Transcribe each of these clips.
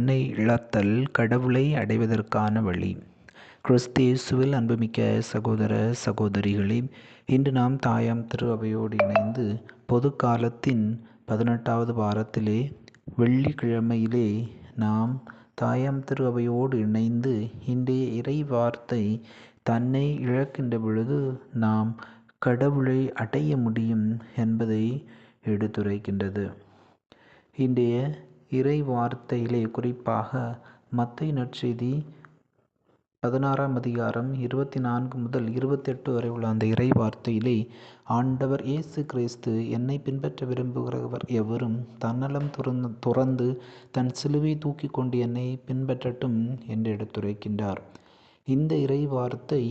தன்னை இழத்தல் கடவுளை அடைவதற்கான வழி. கிறிஸ்தேசுவில் அன்புமிக்க சகோதர சகோதரிகளே இன்று நாம் தாயாம் திரு அவையோடு இணைந்து பொது காலத்தின் பதினெட்டாவது வாரத்திலே வெள்ளிக்கிழமையிலே நாம் தாயாம் திரு அவையோடு இணைந்து இன்றைய இறை வார்த்தை தன்னை இழக்கின்ற பொழுது நாம் கடவுளை அடைய முடியும் என்பதை எடுத்துரைக்கின்றது. இன்றைய இறை வார்த்தையிலே குறிப்பாக மத்திய நற்செய்தி பதினாறாம் அதிகாரம் இருபத்தி நான்கு முதல் இருபத்தெட்டு வரை உள்ள அந்த இறை வார்த்தையிலே ஆண்டவர் இயேசு கிறிஸ்து என்னை பின்பற்ற விரும்புகிறவர் எவரும் தன்னலம் துறந்து துறந்து தன் சிலுவை தூக்கி கொண்டு என்னை பின்பற்றட்டும் என்று எடுத்துரைக்கின்றார். இந்த இறை வார்த்தை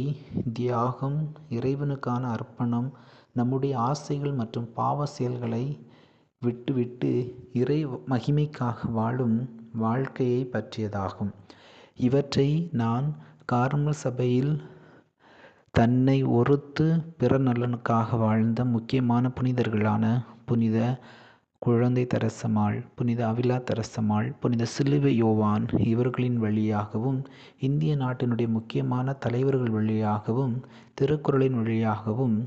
தியாகம் இறைவனுக்கான அர்ப்பணம் நம்முடைய ஆசைகள் மற்றும் பாவ செயல்களை விட்டுவிட்டு இறை மகிமைக்காக வாழும் வாழ்க்கையை பற்றியதாகும். இவற்றை நான் கார்மல் சபையில் தன்னை ஒறுத்து பிற நலனுக்காக வாழ்ந்த முக்கியமான புனிதர்களான புனித குழந்தை தரசமாள் புனித அவிலா தரசமாள் புனித சிலுவை யோவான் இவர்களின் வழியாகவும் இந்திய நாட்டினுடைய முக்கியமான தலைவர்கள் வழியாகவும் திருக்குறளின் வழியாகவும்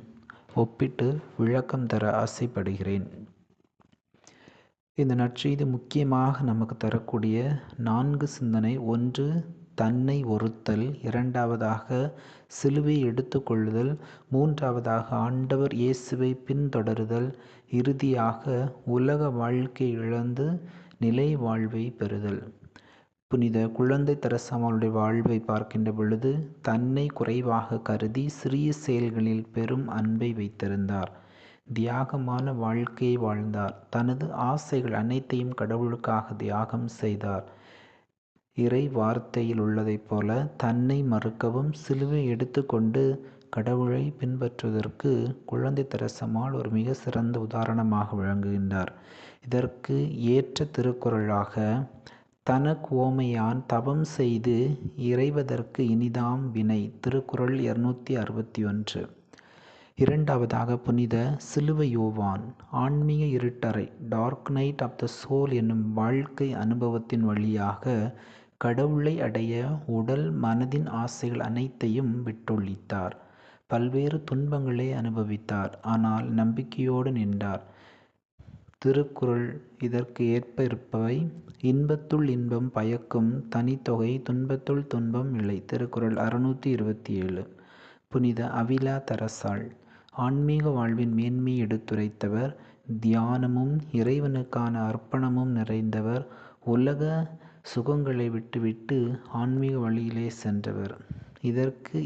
ஒப்பிட்டு விளக்கம் தர ஆசைப்படுகிறேன். இந்த நற்செய்தி முக்கியமாக நமக்கு தரக்கூடிய நான்கு சிந்தனை. ஒன்று தன்னை ஒருத்தல். இரண்டாவதாக சிலுவை எடுத்துக்கொள்ளுதல். மூன்றாவதாக ஆண்டவர் இயேசுவை பின்தொடருதல். இறுதியாக உலக வாழ்க்கை இழந்து நிலை வாழ்வை பெறுதல். புனித குழந்தை தரசமாளுடைய வாழ்வை பார்க்கின்ற பொழுது தன்னை குறைவாக கருதி சிறிய செயல்களில் பெரும் அன்பை வைத்திருந்தார். தியாகமான வாழ்க்கையை வாழ்ந்தார். தனது ஆசைகள் அனைத்தையும் கடவுளுக்காக தியாகம் செய்தார். இறை வார்த்தையில் உள்ளதைப் போல தன்னை மறுக்கவும் சிலுவை எடுத்துக்கொண்டு கடவுளை பின்பற்றுவதற்கு குழந்தை தரசமால் ஒரு மிக சிறந்த உதாரணமாக விளங்குகின்றார். இதற்கு ஏற்ற திருக்குறளாக "தனக்குவமையான் தவம் செய்து இறைவதற்கு இனிதாம் வினை திருக்குறள் இருநூத்தி அறுபத்தி ஒன்று. இரண்டாவதாக புனித சிலுவை யோவான் ஆன்மீக இருட்டறை dark night of the soul என்னும் வாழ்க்கை அனுபவத்தின் வழியாக கடவுளை அடைய உடல் மனதின் ஆசைகள் அனைத்தையும் விட்டொழித்தார். பல்வேறு துன்பங்களை அனுபவித்தார் ஆனால் நம்பிக்கையோடு நின்றார். திருக்குறள் இதற்கு ஏற்ப இருப்பவை இன்பத்துள் இன்பம் பயக்கும் தனித்தொகை துன்பத்துள் துன்பம் இல்லை திருக்குறள் அறுநூற்றி இருபத்தி ஏழு. புனித அவிலா தரசாள் ஆன்மீக வாழ்வின் மேன்மை எடுத்துரைத்தவர் தியானமும் இறைவனுக்கான அர்ப்பணமும் நிறைந்தவர் உலக சுகங்களை விட்டுவிட்டு ஆன்மீக வழியிலே சென்றவர். இதற்கு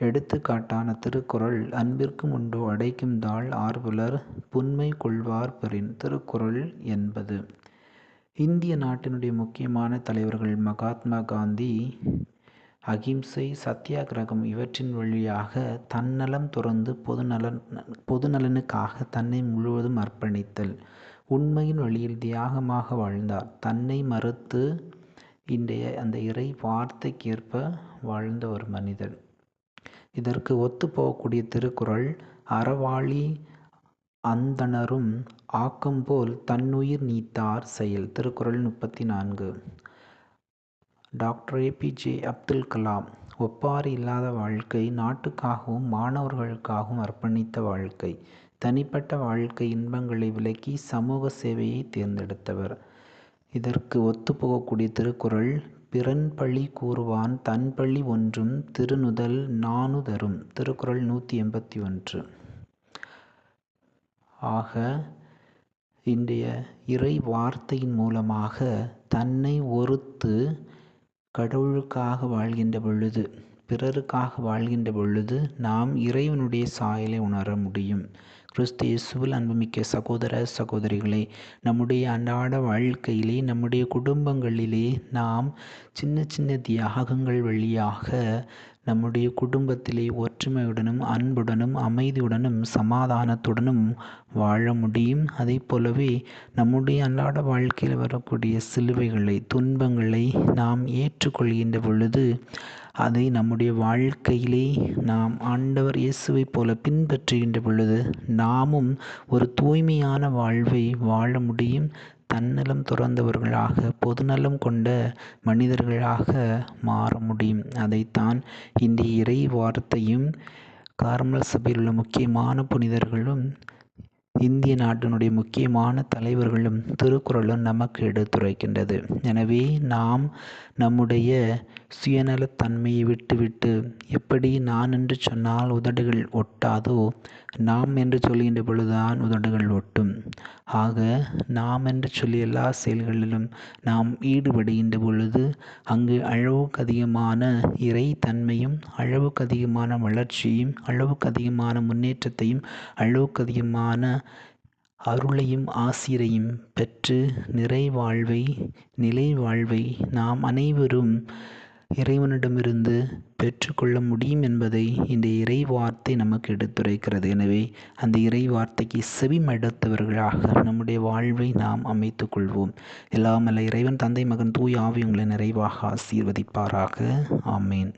எடுத்துக்காட்டான திருக்குறள் அன்பிற்கும் உண்டோ அடைக்கும் தாள் ஆர்வலர் புன்மை கொள்வார் பெறின் திருக்குறள் என்பது. இந்திய நாட்டினுடைய முக்கியமான தலைவர்கள் மகாத்மா காந்தி அகிம்சை சத்தியாகிரகம் இவற்றின் வழியாக தன்னலம் துறந்து பொதுநலன் பொதுநலனுக்காக தன்னை முழுவதும் அர்ப்பணித்தல். உண்மையின் வழியில் தியாகமாக வாழ்ந்தார். தன்னை மறுத்து இன்றைய அந்த இறை வார்த்தைக்கேற்ப வாழ்ந்த ஒரு மனிதன். இதற்கு ஒத்துப்போகக்கூடிய திருக்குறள் அறவாளி அந்தணரும் ஆக்கம்போல் தன்னுயிர் நீத்தார் செயல். திருக்குறள் முப்பத்தி நான்கு. டாக்டர் ஏபிஜே அப்துல் கலாம் ஒப்பாறு இல்லாத வாழ்க்கை நாட்டுக்காகவும் மாணவர்களுக்காகவும் அர்ப்பணித்த வாழ்க்கை. தனிப்பட்ட வாழ்க்கை இன்பங்களை விலக்கி சமூக சேவையை தேர்ந்தெடுத்தவர். இதற்கு ஒத்துப்போகக்கூடிய திருக்குறள் பிறன் பழி கூறுவான் தன் பழி ஒன்றும் திருநுதல் நானுதரும் திருக்குறள் நூற்றி எண்பத்தி ஒன்று. ஆக இன்றைய இறை வார்த்தையின் மூலமாக தன்னை ஒருத்து கடவுளுக்காக வாழ்கின்ற பொழுது பிறருக்காக வாழ்கின்ற பொழுது நாம் இறைவனுடைய சாயலை உணர முடியும். கிறிஸ்து இயேசுவில் அன்புமிக்க சகோதர சகோதரிகளே நம்முடைய அன்றாட வாழ்க்கையிலே நம்முடைய குடும்பங்களிலே நாம் சின்ன சின்ன தியாகங்கள் வழியாக நம்முடைய குடும்பத்திலே ஒற்றுமையுடனும் அன்புடனும் அமைதியுடனும் சமாதானத்துடனும் வாழ முடியும். அதே போலவே நம்முடைய அன்றாட வாழ்க்கையில் வரக்கூடிய சிலுவைகளை துன்பங்களை நாம் ஏற்றுக்கொள்கின்ற பொழுது அதை நம்முடைய வாழ்க்கையிலே நாம் ஆண்டவர் இயேசுவை போல பின்பற்றுகின்ற பொழுது நாமும் ஒரு தூய்மையான வாழ்வை வாழ முடியும். தன்னலம் துறந்தவர்களாக பொதுநலம் கொண்ட மனிதர்களாக மாற முடியும். அதைத்தான் இந்த இறை வார்த்தையும் கார்மல் சபையில் உள்ள முக்கியமான புனிதர்களும் இந்திய நாட்டினுடைய முக்கியமான தலைவர்களும் திருக்குறளும் நமக்கு எடுத்துரைக்கின்றது. எனவே நாம் நம்முடைய சுயநலத்தன்மையை விட்டுவிட்டு எப்படி நான் என்று சொன்னால் உதடுகள் ஒட்டாதோ? நாம் என்று சொல்கின்ற பொழுதுதான் உதடுகள் ஒட்டும். ஆக நாம் என்று சொல்லி எல்லா செயல்களிலும் நாம் ஈடுபடுகின்ற பொழுது அங்கு அளவுக்கு அதிகமான இறை தன்மையும் அளவுக்கு அதிகமான வளர்ச்சியும் அளவுக்கு அதிகமான முன்னேற்றத்தையும் அளவுக்கு அதிகமான அருளையும் ஆசிரையும் பெற்று நிறைவாழ்வை நிலை வாழ்வை நாம் அனைவரும் இறைவனிடமிருந்து பெற்றுக்கொள்ள முடியும் என்பதை இந்த இறை வார்த்தை நமக்கு எடுத்துரைக்கிறது. எனவே அந்த இறை வார்த்தைக்கு செவிமடுத்தவர்களாக நம்முடைய வாழ்வை நாம் அமைத்து கொள்வோம். எல்லாமல்ல இறைவன் தந்தை மகன் தூய் ஆவி உங்களை நிறைவாக ஆசீர்வதிப்பாராக. ஆமேன்.